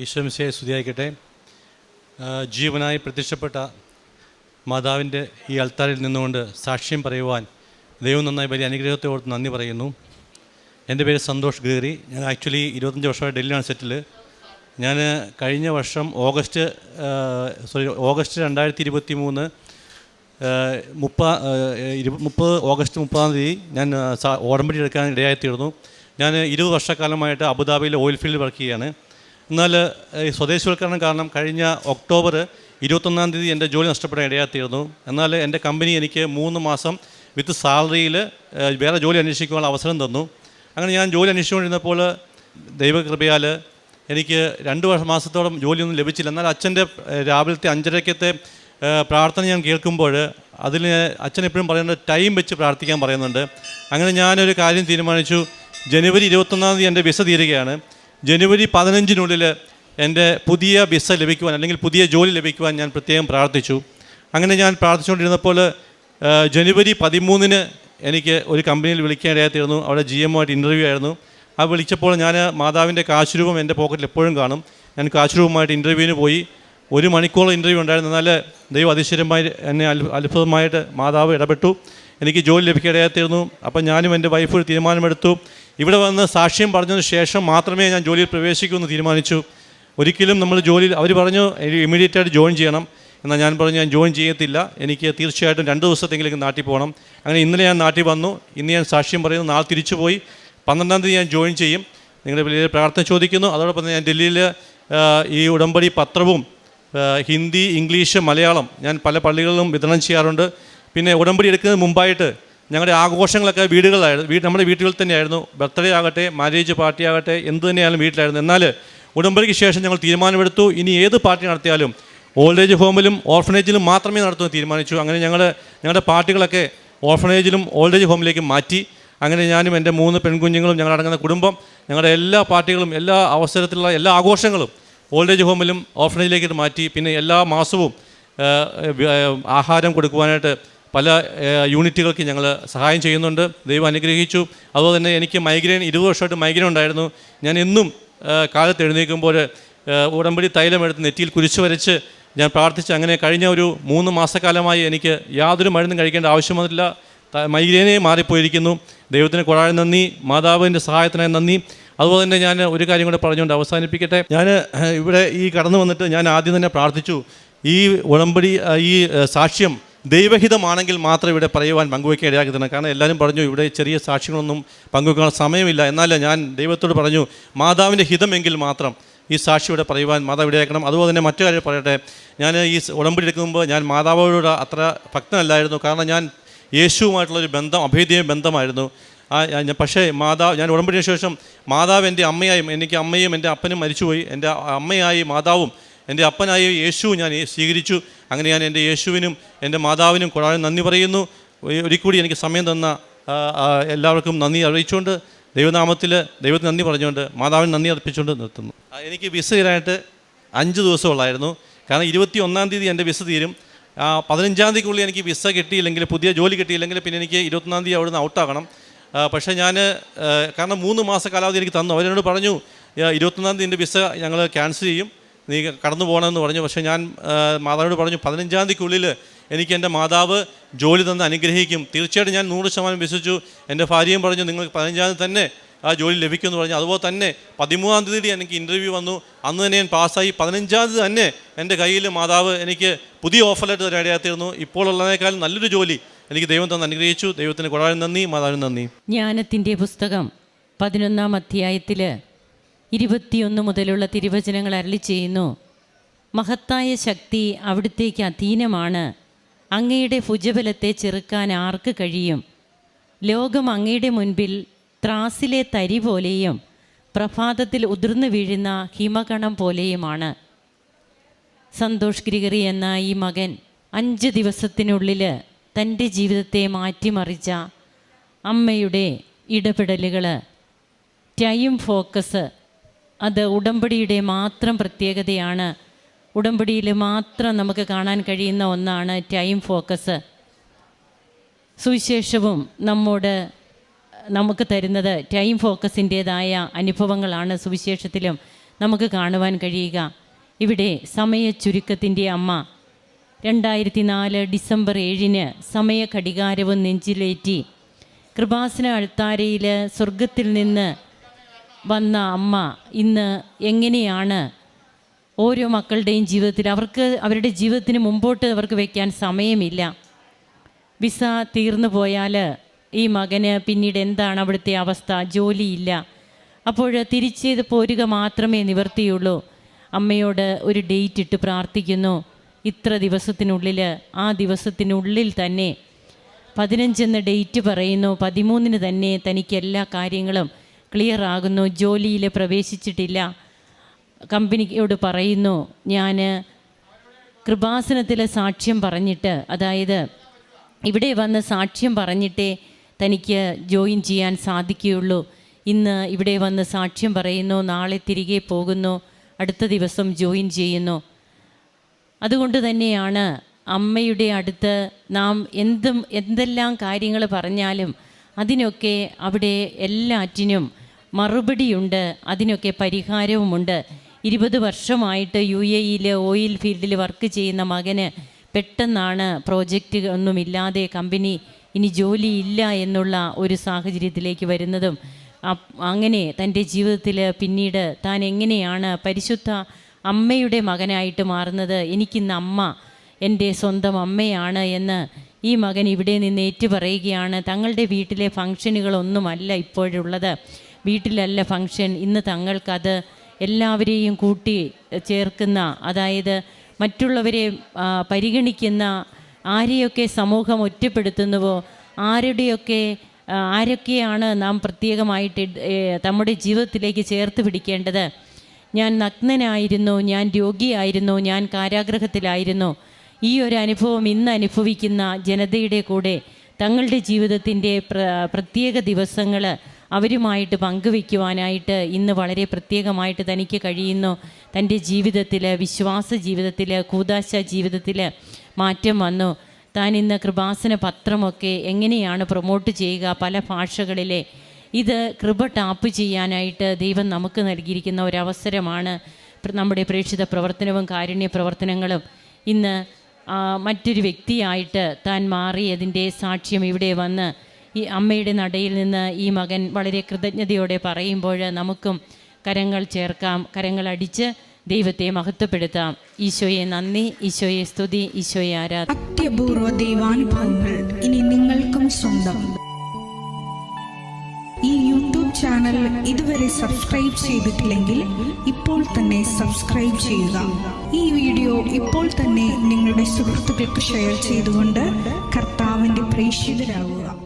ഈശ്വംശയെ സ്തുതിയായിക്കട്ടെ. ജീവനായി പ്രത്യക്ഷപ്പെട്ട മാതാവിന്റെ ഈ അൾത്താരിൽ നിന്നുകൊണ്ട് സാക്ഷ്യം പറയുവാൻ ദൈവം നന്നായി വലിയ ഓർത്ത് നന്ദി പറയുന്നു. എന്റെ പേര് സന്തോഷ് ഗേറി ഞാൻ ആക്ച്വലി ഇരുപത്തഞ്ച് വർഷമായി ഡൽഹിയിലാണ് സെറ്റിൽ ഞാൻ കഴിഞ്ഞ വർഷം ഓഗസ്റ്റ് സോറി ഓഗസ്റ്റ് രണ്ടായിരത്തി ഇരുപത്തി മൂന്ന് മുപ്പ മുപ്പത് ഓഗസ്റ്റ് മുപ്പതാം തീയതി ഞാൻ ഓടമ്പടി എടുക്കാൻ ഇടയായിത്തീർന്നു. ഞാൻ ഇരുപത് വർഷക്കാലമായിട്ട് അബുദാബിയിലെ ഓയിൽ ഫീൽഡിൽ വർക്ക് ചെയ്യുകയാണ്. എന്നാൽ ഈ സ്വദേശവൽക്കരണം കാരണം കഴിഞ്ഞ ഒക്ടോബർ ഇരുപത്തൊന്നാം തീയതി എന്റെ ജോലി നഷ്ടപ്പെടാൻ ഇടയാത്തിയിരുന്നു എന്നാൽ എന്റെ കമ്പനി എനിക്ക് മൂന്ന് മാസം വിത്ത് സാലറിയിൽ വേറെ ജോലി അന്വേഷിക്കുവാനുള്ള അവസരം തന്നു. അങ്ങനെ ഞാൻ ജോലി അന്വേഷിച്ചുകൊണ്ടിരുന്നപ്പോൾ ദൈവകൃപയാൽ എനിക്ക് രണ്ട് വർഷം മാസത്തോളം ജോലിയൊന്നും ലഭിച്ചില്ല. എന്നാൽ അച്ഛന്റെ രാവിലത്തെ അഞ്ചരക്കത്തെ പ്രാർത്ഥന ഞാൻ കേൾക്കുമ്പോൾ അതിൽ അച്ഛൻ എപ്പോഴും പറയുന്നത് ടൈം വെച്ച് പ്രാർത്ഥിക്കാൻ പറയുന്നുണ്ട്. അങ്ങനെ ഞാനൊരു കാര്യം തീരുമാനിച്ചു. ജനുവരി ഇരുപത്തൊന്നാം തീയതി എന്റെ വിസ തീരുകയാണ്. ജനുവരി പതിനഞ്ചിനുള്ളിൽ എന്റെ പുതിയ വിസ ലഭിക്കുവാൻ അല്ലെങ്കിൽ പുതിയ ജോലി ലഭിക്കുവാൻ ഞാൻ പ്രത്യേകം പ്രാർത്ഥിച്ചു. അങ്ങനെ ഞാൻ പ്രാർത്ഥിച്ചുകൊണ്ടിരുന്നപ്പോൾ ജനുവരി പതിമൂന്നിന് എനിക്ക് ഒരു കമ്പനിയിൽ വിളിക്കേണ്ടതായിരുന്നു അവിടെ ജി എം ആയിട്ട് ഇന്റർവ്യൂ ആയിരുന്നു. ആ വിളിച്ചപ്പോൾ ഞാൻ മാതാവിന്റെ കാശുരൂപം എന്റെ പോക്കറ്റിൽ എപ്പോഴും കാണും. ഞാൻ കാശുരൂപമായിട്ട് ഇന്റർവ്യൂവിന് പോയി. ഒരു മണിക്കൂർ ഇന്റർവ്യൂ ഉണ്ടായിരുന്നു. എന്നാൽ ദൈവം അതിശയമായി എന്നെ അത്ഭു- അത്ഭുതമായിട്ട് മാതാവ് ഇടപെട്ടു. എനിക്ക് ജോലി ലഭിക്കേണ്ടതായിരുന്നു അപ്പം ഞാനും എന്റെ വൈഫ് ഒരു തീരുമാനമെടുത്തു. ഇവിടെ വന്ന് സാക്ഷ്യം പറഞ്ഞതിന് ശേഷം മാത്രമേ ഞാൻ ജോലിയിൽ പ്രവേശിക്കൂ എന്ന് തീരുമാനിച്ചു. ഒരിക്കലും നമ്മൾ ജോലിയിൽ അവർ പറഞ്ഞു ഇമ്മീഡിയറ്റ് ആയിട്ട് ജോയിൻ ചെയ്യണം. എന്നാൽ ഞാൻ പറഞ്ഞു ഞാൻ ജോയിൻ ചെയ്യത്തില്ല. എനിക്ക് തീർച്ചയായിട്ടും രണ്ട് ദിവസത്തെങ്കിലും നാട്ടിൽ പോകണം. അങ്ങനെ ഇന്നലെ ഞാൻ നാട്ടിൽ വന്നു. ഇന്ന് ഞാൻ സാക്ഷ്യം പറയുന്നു നാളെ തിരിച്ചു പോയി. പന്ത്രണ്ടാം തീയതി ഞാൻ ജോയിൻ ചെയ്യും. നിങ്ങളുടെ വലിയ പ്രാർത്ഥന ചോദിക്കുന്നു. അതോടൊപ്പം ഞാൻ ഡൽഹിയിൽ ഈ ഉടമ്പടി പത്രവും ഹിന്ദി ഇംഗ്ലീഷ് മലയാളം ഞാൻ പല പള്ളികളിലും വിതരണം ചെയ്യാറുണ്ട്. പിന്നെ ഉടമ്പടി എടുക്കുന്നതിന് മുമ്പായിട്ട് ഞങ്ങളുടെ ആഘോഷങ്ങളൊക്കെ വീടുകളിലായിരുന്നു വീട് നമ്മുടെ വീട്ടുകളിൽ തന്നെയായിരുന്നു. ബർത്ത്ഡേ ആകട്ടെ മാരേജ് പാർട്ടി ആകട്ടെ എന്ത് തന്നെയായാലും വീട്ടിലായിരുന്നു. എന്നാൽ ഉടമ്പടിക്ക് ശേഷം ഞങ്ങൾ തീരുമാനമെടുത്തു. ഇനി ഏത് പാർട്ടി നടത്തിയാലും ഓൾഡ് ഏജ് ഹോമിലും ഓർഫനേജിലും മാത്രമേ നടത്തുമെന്ന് തീരുമാനിച്ചു. അങ്ങനെ ഞങ്ങൾ ഞങ്ങളുടെ പാർട്ടികളൊക്കെ ഓർഫനേജിലും ഓൾഡ് ഏജ് ഹോമിലേക്ക് മാറ്റി. അങ്ങനെ ഞാനും എന്റെ മൂന്ന് പെൺകുഞ്ഞുങ്ങളും ഞങ്ങളടങ്ങുന്ന കുടുംബം ഞങ്ങളുടെ എല്ലാ പാർട്ടികളും എല്ലാ അവസരത്തിലുള്ള എല്ലാ ആഘോഷങ്ങളും ഓൾഡ് ഏജ് ഹോമിലും ഓർഫനേജിലേക്ക് മാറ്റി. പിന്നെ എല്ലാ മാസവും ആഹാരം കൊടുക്കുവാനായിട്ട് പല യൂണിറ്റുകൾക്ക് ഞങ്ങൾ സഹായം ചെയ്യുന്നുണ്ട്. ദൈവം അനുഗ്രഹിച്ചു. അതുപോലെ തന്നെ എനിക്ക് മൈഗ്രെയിൻ ഇരുപത് വർഷമായിട്ട് മൈഗ്രെയിൻ ഉണ്ടായിരുന്നു. ഞാൻ എന്നും കാലത്ത് എഴുന്നേൽക്കുമ്പോൾ ഉടമ്പടി തൈലമെടുത്ത് നെറ്റിയിൽ കുരിച്ചു വരച്ച് ഞാൻ പ്രാർത്ഥിച്ച് അങ്ങനെ കഴിഞ്ഞ ഒരു മൂന്ന് മാസക്കാലമായി എനിക്ക് യാതൊരു മരുന്നും കഴിക്കേണ്ട ആവശ്യം വന്നില്ല മൈഗ്രേനെ മാറിപ്പോയിരിക്കുന്നു. ദൈവത്തിന് കൊടാൻ നന്ദി മാതാവിന്റെ സഹായത്തിനായി നന്ദി. അതുപോലെ തന്നെ ഞാൻ ഒരു കാര്യം കൂടെ പറഞ്ഞുകൊണ്ട് അവസാനിപ്പിക്കട്ടെ. ഞാൻ ഇവിടെ ഈ കടന്നു വന്നിട്ട് ഞാൻ ആദ്യം തന്നെ പ്രാർത്ഥിച്ചു. ഈ ഉടമ്പടി ഈ സാക്ഷ്യം ദൈവഹിതമാണെങ്കിൽ മാത്രം ഇവിടെ പറയുവാൻ പങ്കുവയ്ക്കാൻ ഇടയാക്കി തന്നെ കാരണം എല്ലാവരും പറഞ്ഞു ഇവിടെ ചെറിയ സാക്ഷികളൊന്നും പങ്കുവെക്കാൻ സമയമില്ല. എന്നാൽ ഞാൻ ദൈവത്തോട് പറഞ്ഞു മാതാവിന്റെ ഹിതമെങ്കിൽ മാത്രം ഈ സാക്ഷി ഇവിടെ പറയുവാൻ മാതാവ് ഇടയാക്കണം അതുപോലെ തന്നെ മറ്റു കാര്യം പറയട്ടെ. ഞാൻ ഈ ഉടമ്പടി എടുക്കുമ്പോൾ ഞാൻ മാതാവോട് അത്ര ഭക്തനല്ലായിരുന്നു. കാരണം ഞാൻ യേശുവുമായിട്ടുള്ളൊരു ബന്ധം അഭേദ്യ ബന്ധമായിരുന്നു. ആ പക്ഷേ മാതാവ് ഞാൻ ഉടമ്പടിന് ശേഷം മാതാവ് എന്റെ അമ്മയായും എനിക്ക് അമ്മയും എന്റെ അപ്പനും മരിച്ചുപോയി. എന്റെ അമ്മയായി മാതാവും എന്റെ അപ്പനായ യേശു ഞാൻ സ്വീകരിച്ചു. അങ്ങനെ ഞാൻ എന്റെ യേശുവിനും എന്റെ മാതാവിനും കുറാനും നന്ദി പറയുന്നു. ഒരിക്കൂടി എനിക്ക് സമയം തന്ന എല്ലാവർക്കും നന്ദി അറിയിച്ചുകൊണ്ട് ദൈവനാമത്തിൽ ദൈവത്തിന് നന്ദി പറഞ്ഞുകൊണ്ട് മാതാവിന് നന്ദി അർപ്പിച്ചുകൊണ്ട് നിർത്തുന്നു. എനിക്ക് വിസ തരാനായിട്ട് അഞ്ച് ദിവസമുള്ളായിരുന്നു. കാരണം ഇരുപത്തി ഒന്നാം തീയതി എന്റെ വിസ തീരും. ആ, പതിനഞ്ചാം തീയതിക്കുള്ളിൽ എനിക്ക് വിസ കിട്ടിയില്ലെങ്കിൽ പുതിയ ജോലി കിട്ടിയില്ലെങ്കിൽ പിന്നെ എനിക്ക് ഇരുപത്തൊന്നാം തീയതി അവിടുന്ന് ഔട്ടാകണം. പക്ഷേ ഞാൻ കാരണം മൂന്ന് മാസ കാലാവധി എനിക്ക് തന്നു. അവരെന്നോട് പറഞ്ഞു "ആ, ഇരുപത്തൊന്നാം തീയതി എന്റെ വിസ ഞങ്ങൾ ക്യാൻസൽ ചെയ്യും. നീ കടന്നു പോകണമെന്ന് പറഞ്ഞു. പക്ഷേ ഞാൻ മാതാവിനോട് പറഞ്ഞു പതിനഞ്ചാം തീയതിക്കുള്ളിൽ എനിക്ക് എന്റെ മാതാവ് ജോലി തന്ന് അനുഗ്രഹിക്കും. തീർച്ചയായിട്ടും ഞാൻ നൂറ് ശതമാനം വിശ്വസിച്ചു. എന്റെ ഭാര്യയും പറഞ്ഞു നിങ്ങൾക്ക് പതിനഞ്ചാം തീയതി തന്നെ ആ ജോലി ലഭിക്കുമെന്ന് പറഞ്ഞു. അതുപോലെ തന്നെ പതിമൂന്നാം തീയതി എനിക്ക് ഇന്റർവ്യൂ വന്നു. അന്ന് തന്നെ ഞാൻ പാസ്സായി. പതിനഞ്ചാം തീയതി തന്നെ എന്റെ കയ്യിൽ മാതാവ് എനിക്ക് പുതിയ ഓഫർ ലെറ്റർ തരാടിയാത്തിരുന്നു ഇപ്പോൾ ഉള്ളതിനേക്കാൾ നല്ലൊരു ജോലി എനിക്ക് ദൈവം തന്നെ അനുഗ്രഹിച്ചു. ദൈവത്തിന് കൊടാനും നന്ദി മാതാവിന് നന്ദി. ജ്ഞാനത്തിന്റെ പുസ്തകം പതിനൊന്നാം അധ്യായത്തിൽ ഇരുപത്തിയൊന്ന് മുതലുള്ള തിരുവചനങ്ങൾ അരളി ചെയ്യുന്നു. മഹത്തായ ശക്തി അവിടുത്തേക്ക് അധീനമാണ്. അങ്ങയുടെ ഭുജബലത്തെ ചെറുക്കാൻ ആർക്ക് കഴിയും? ലോകം അങ്ങയുടെ മുൻപിൽ ത്രാസിലെ തരി പോലെയും പ്രഭാതത്തിൽ ഉതിർന്നു വീഴുന്ന ഹിമകണം പോലെയുമാണ്. സന്തോഷ് ഗ്രിഗറി എന്ന ഈ മകൻ അഞ്ച് ദിവസത്തിനുള്ളിൽ തന്റെ ജീവിതത്തെ മാറ്റിമറിച്ച അമ്മയുടെ ഇടപെടലുകൾ ടൈം ഫോക്കസ് അത് ഉടമ്പടിയുടെ മാത്രം പ്രത്യേകതയാണ്. ഉടമ്പടിയിൽ മാത്രം നമുക്ക് കാണാൻ കഴിയുന്ന ഒന്നാണ് ടൈം ഫോക്കസ് സുവിശേഷവും നമ്മോട് നമുക്ക് തരുന്നത് ടൈം ഫോക്കസിന്റേതായ അനുഭവങ്ങളാണ് സുവിശേഷത്തിലും നമുക്ക് കാണുവാൻ കഴിയുക. ഇവിടെ സമയ ചുരുക്കത്തിന്റെ അമ്മ. രണ്ടായിരത്തി നാല് ഡിസംബർ ഏഴിന് സമയ ഘടികാരവും നെഞ്ചിലേറ്റി. കൃപാസന അൾത്താരയിൽ സ്വർഗത്തിൽ നിന്ന് വന്ന അമ്മ ഇന്ന് എങ്ങനെയാണ് ഓരോ മക്കളുടെയും ജീവിതത്തിൽ? അവർക്ക് അവരുടെ ജീവിതത്തിന് മുമ്പോട്ട് അവർക്ക് വയ്ക്കാൻ സമയമില്ല. വിസ തീർന്നു പോയാൽ ഈ മകന് പിന്നീട് എന്താണ് അവിടുത്തെ അവസ്ഥ? ജോലിയില്ല. അപ്പോൾ തിരിച്ച് പോരുക മാത്രമേ നിവർത്തിയുള്ളൂ. അമ്മയോട് ഒരു ഡേറ്റ് ഇട്ട് പ്രാർത്ഥിക്കുന്നു. ഇത്ര ദിവസത്തിനുള്ളിൽ ആ ദിവസത്തിനുള്ളിൽ തന്നെ പതിനഞ്ചെന്ന് ഡേറ്റ് പറയുന്നു. പതിമൂന്നിന് തന്നെ തനിക്ക് എല്ലാ കാര്യങ്ങളും ക്ലിയർ ആകുന്നു ജോലിയിൽ പ്രവേശിച്ചിട്ടില്ല. കമ്പനിയോട് പറയുന്നു ഞാൻ കൃപാസനത്തിലെ സാക്ഷ്യം പറഞ്ഞിട്ട് അതായത് ഇവിടെ വന്ന് സാക്ഷ്യം പറഞ്ഞിട്ടേ തനിക്ക് ജോയിൻ ചെയ്യാൻ സാധിക്കുകയുള്ളൂ. ഇന്ന് ഇവിടെ വന്ന് സാക്ഷ്യം പറയുന്നു നാളെ തിരികെ പോകുന്നു അടുത്ത ദിവസം ജോയിൻ ചെയ്യുന്നു. അതുകൊണ്ട് തന്നെയാണ് അമ്മയുടെ അടുത്ത് നാം എന്തും എന്തെല്ലാം കാര്യങ്ങൾ പറഞ്ഞാലും അതിനൊക്കെ അവിടെ എല്ലാറ്റിനും മറുപടിയുണ്ട് അതിനൊക്കെ പരിഹാരവുമുണ്ട്. ഇരുപത് വർഷമായിട്ട് യു എ ഇയിൽ ഓയിൽ ഫീൽഡിൽ വർക്ക് ചെയ്യുന്ന മകന് പെട്ടെന്നാണ് പ്രോജക്റ്റ് ഒന്നുമില്ലാതെ കമ്പനി ഇനി ജോലിയില്ല എന്നുള്ള ഒരു സാഹചര്യത്തിലേക്ക് വരുന്നതും അങ്ങനെ തന്റെ ജീവിതത്തിൽ പിന്നീട് താൻ എങ്ങനെയാണ് പരിശുദ്ധ അമ്മയുടെ മകനായിട്ട് മാറുന്നത് എനിക്കിന്ന് അമ്മ എന്റെ സ്വന്തം അമ്മയാണ് എന്ന് ഈ മകൻ ഇവിടെ നിന്ന് ഏറ്റുപറയുകയാണ്. തങ്ങളുടെ വീട്ടിലെ ഫംഗ്ഷനുകളൊന്നുമല്ല ഇപ്പോഴുള്ളത്. വീട്ടിലല്ല ഫങ്ഷൻ ഇന്ന് തങ്ങൾക്കത് എല്ലാവരെയും കൂട്ടി ചേർക്കുന്ന അതായത് മറ്റുള്ളവരെ പരിഗണിക്കുന്ന ആരെയൊക്കെ സമൂഹം ഒറ്റപ്പെടുത്തുന്നുവോ ആരുടെയൊക്കെ ആരൊക്കെയാണ് നാം പ്രത്യേകമായിട്ട് നമ്മുടെ ജീവിതത്തിലേക്ക് ചേർത്ത് പിടിക്കേണ്ടത്? ഞാൻ നഗ്നനായിരുന്നു ഞാൻ രോഗിയായിരുന്നു ഞാൻ കാരാഗ്രഹത്തിലായിരുന്നു. ഈ ഒരു അനുഭവം ഇന്ന് അനുഭവിക്കുന്ന ജനതയുടെ കൂടെ തങ്ങളുടെ ജീവിതത്തിന്റെ പ്ര പ്രത്യേക ദിവസങ്ങൾ അവരുമായിട്ട് പങ്കുവയ്ക്കുവാനായിട്ട് ഇന്ന് വളരെ പ്രത്യേകമായിട്ട് തനിക്ക് കഴിയുന്നു. തന്റെ ജീവിതത്തിൽ വിശ്വാസ ജീവിതത്തിൽ കൂതാശ ജീവിതത്തിൽ മാറ്റം വന്നു. താൻ ഇന്ന് കൃപാസന പത്രമൊക്കെ എങ്ങനെയാണ് പ്രൊമോട്ട് ചെയ്യുക? പല ഭാഷകളിലെ ഇത് കൃപ ടാപ്പ് ചെയ്യാനായിട്ട് ദൈവം നമുക്ക് നൽകിയിരിക്കുന്ന ഒരവസരമാണ്. നമ്മുടെ പ്രേക്ഷിത പ്രവർത്തനവും കാരുണ്യ പ്രവർത്തനങ്ങളും. ഇന്ന് മറ്റൊരു വ്യക്തിയായിട്ട് താൻ മാറിയതിന്റെ സാക്ഷ്യം ഇവിടെ വന്ന് ഈ അമ്മയുടെ നടയിൽ നിന്ന് ഈ മകൻ വളരെ കൃതജ്ഞതയോടെ പറയുമ്പോൾ നമുക്കും കരങ്ങൾ ചേർക്കാം കരങ്ങൾ അടിച്ച് ദൈവത്തെ മഹത്വപ്പെടുത്താം. ഈശോയെ നന്ദി ഈശോയെ സ്തുതി ഈശോയെ ആരാധന. ദൈവാനുഭവങ്ങൾ ഇനി നിങ്ങൾക്കും സ്വന്തം. ഈ യൂട്യൂബ് ചാനൽ ഇതുവരെ സബ്സ്ക്രൈബ് ചെയ്തിട്ടില്ലെങ്കിൽ ഇപ്പോൾ തന്നെ സബ്സ്ക്രൈബ് ചെയ്യുക. ഈ വീഡിയോ ഇപ്പോൾ തന്നെ നിങ്ങളുടെ സുഹൃത്തുക്കൾക്ക് ഷെയർ ചെയ്തുകൊണ്ട് കർത്താവിന്റെ പ്രേക്ഷിതരാകുക